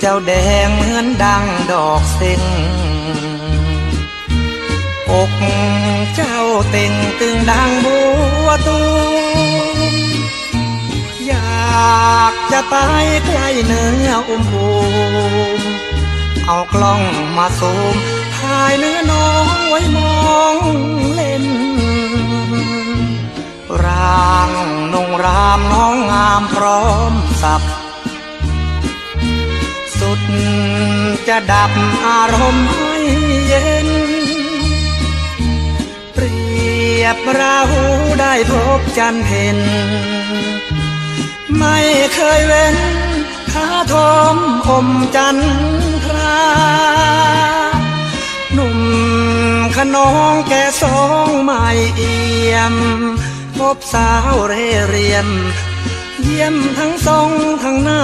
เจ้าแดงเหมือนดังดอกเซ็งอกเจ้าเต่งตึงดังบัวตูมอยากจะตายใกล้เนื้ออุ้มบูมเอากล้องมาซูมถ่ายเนื้อน้องไว้มองเล่น ร่างนงรามน้องงามพร้อมสับ จะดับอารมณ์ให้เย็น เปรียบเราได้พบจันเพ็ญไม่เคยเว้นท้าทอมอมจันทราหนุ่มขนองแก่สองไม่เอี่ยม พบสาวเร่เรียม เยี่ยมทั้งทรงทั้งหน้า